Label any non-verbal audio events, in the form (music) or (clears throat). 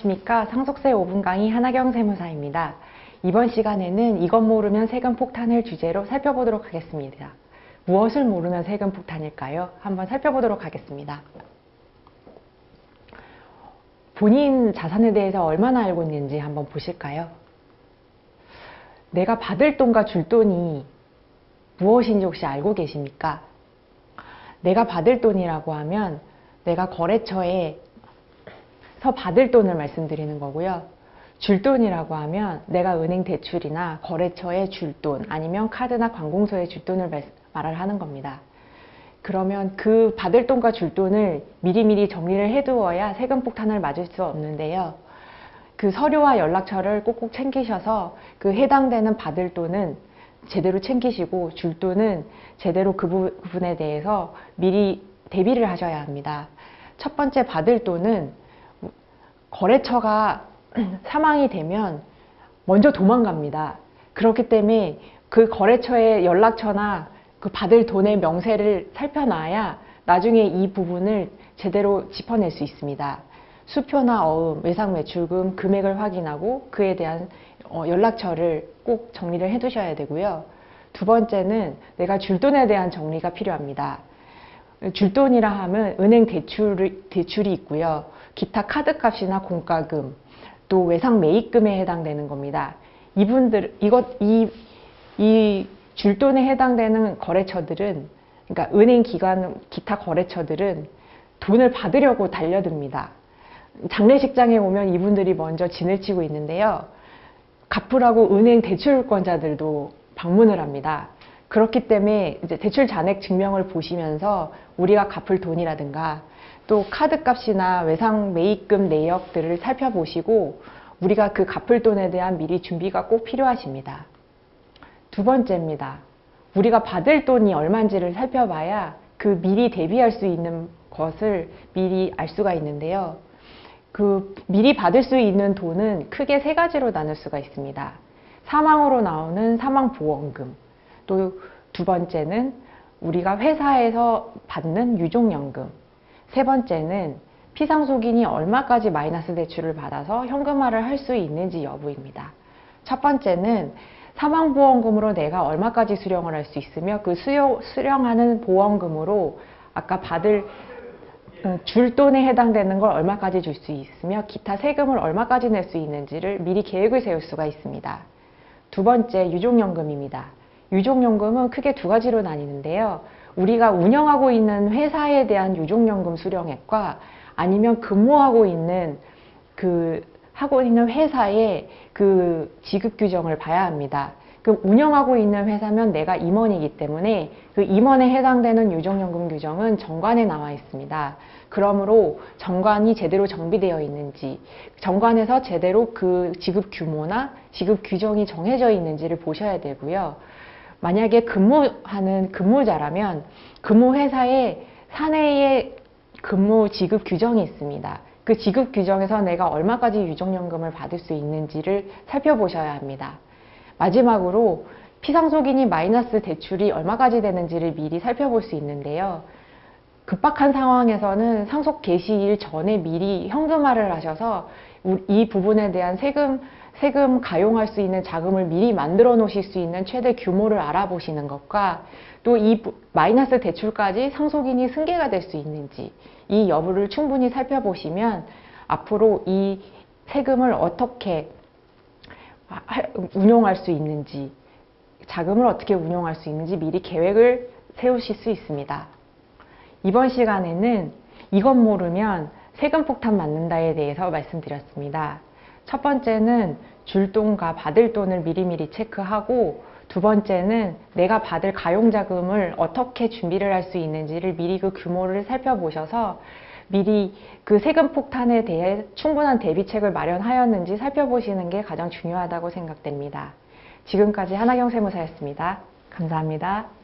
안녕하십니까. 상속세 5분 강의 한하경 세무사입니다. 이번 시간에는 이것 모르면 세금 폭탄을 주제로 살펴보도록 하겠습니다. 무엇을 모르면 세금 폭탄일까요? 한번 살펴보도록 하겠습니다. 본인 자산에 대해서 얼마나 알고 있는지 한번 보실까요? 내가 받을 돈과 줄 돈이 무엇인지 혹시 알고 계십니까? 내가 받을 돈이라고 하면 내가 거래처에 서 받을 돈을 말씀드리는 거고요. 줄 돈이라고 하면 내가 은행 대출이나 거래처에 줄 돈 아니면 카드나 관공서에 줄 돈을 말을 하는 겁니다. 그러면 그 받을 돈과 줄 돈을 미리미리 정리를 해두어야 세금 폭탄을 맞을 수 없는데요. 그 서류와 연락처를 꼭꼭 챙기셔서 그 해당되는 받을 돈은 제대로 챙기시고 줄 돈은 제대로 그 부분에 대해서 미리 대비를 하셔야 합니다. 첫 번째 받을 돈은 거래처가 (clears throat) 사망이 되면 먼저 도망갑니다. 그렇기 때문에 그 거래처의 연락처나 그 받을 돈의 명세를 살펴놔야 나중에 이 부분을 제대로 짚어낼 수 있습니다. 수표나 어음, 외상 매출금, 금액을 확인하고 그에 대한 어, 연락처를 꼭 정리를 해 두셔야 되고요. 두 번째는 내가 줄 돈에 대한 정리가 필요합니다. 줄 돈이라 하면 은행 대출, 대출이 있고요. 기타 카드값이나 공과금, 또 외상 매입금에 해당되는 겁니다. 이분들, 이것, 이, 이 줄돈에 해당되는 거래처들은, 그러니까 은행 기관, 기타 거래처들은 돈을 받으려고 달려듭니다. 장례식장에 오면 이분들이 먼저 진을 치고 있는데요. 갚으라고 은행 대출권자들도 방문을 합니다. 그렇기 때문에 이제 대출 잔액 증명을 보시면서 우리가 갚을 돈이라든가 또 카드값이나 외상 매입금 내역들을 살펴보시고 우리가 그 갚을 돈에 대한 미리 준비가 꼭 필요하십니다. 두 번째입니다. 우리가 받을 돈이 얼마인지를 살펴봐야 그 미리 대비할 수 있는 것을 미리 알 수가 있는데요. 그 미리 받을 수 있는 돈은 크게 세 가지로 나눌 수가 있습니다. 사망으로 나오는 사망보험금, 또 두 번째는 우리가 회사에서 받는 유종연금, 세 번째는 피상속인이 얼마까지 마이너스 대출을 받아서 현금화를 할 수 있는지 여부입니다. 첫 번째는 사망보험금으로 내가 얼마까지 수령을 할 수 있으며 그 수요, 수령하는 보험금으로 아까 받을 어, 줄 돈에 해당되는 걸 얼마까지 줄 수 있으며 기타 세금을 얼마까지 낼 수 있는지를 미리 계획을 세울 수가 있습니다. 두 번째 유종연금입니다. 유종연금은 크게 두 가지로 나뉘는데요. 우리가 운영하고 있는 회사에 대한 유종연금 수령액과 아니면 근무하고 있는 그 하고 있는 회사의 그 지급 규정을 봐야 합니다. 그 운영하고 있는 회사면 내가 임원이기 때문에 그 임원에 해당되는 유종연금 규정은 정관에 나와 있습니다. 그러므로 정관이 제대로 정비되어 있는지, 정관에서 제대로 그 지급 규모나 지급 규정이 정해져 있는지를 보셔야 되고요. 만약에 근무하는 근무자라면 근무회사에 사내에 근무 지급 규정이 있습니다. 그 지급 규정에서 내가 얼마까지 유종연금을 받을 수 있는지를 살펴보셔야 합니다. 마지막으로 피상속인이 마이너스 대출이 얼마까지 되는지를 미리 살펴볼 수 있는데요. 급박한 상황에서는 상속 개시일 전에 미리 현금화를 하셔서 이 부분에 대한 세금 세금 가용할 수 있는 자금을 미리 만들어 놓으실 수 있는 최대 규모를 알아보시는 것과 또 이 마이너스 대출까지 상속인이 승계가 될 수 있는지 이 여부를 충분히 살펴보시면 앞으로 이 세금을 어떻게 운용할 수 있는지 자금을 어떻게 운용할 수 있는지 미리 계획을 세우실 수 있습니다. 이번 시간에는 이것 모르면 세금 폭탄 맞는다에 대해서 말씀드렸습니다. 첫 번째는 줄 돈과 받을 돈을 미리미리 체크하고 두 번째는 내가 받을 가용자금을 어떻게 준비를 할 수 있는지를 미리 그 규모를 살펴보셔서 미리 그 세금 폭탄에 대해 충분한 대비책을 마련하였는지 살펴보시는 게 가장 중요하다고 생각됩니다. 지금까지 하나경 세무사였습니다. 감사합니다.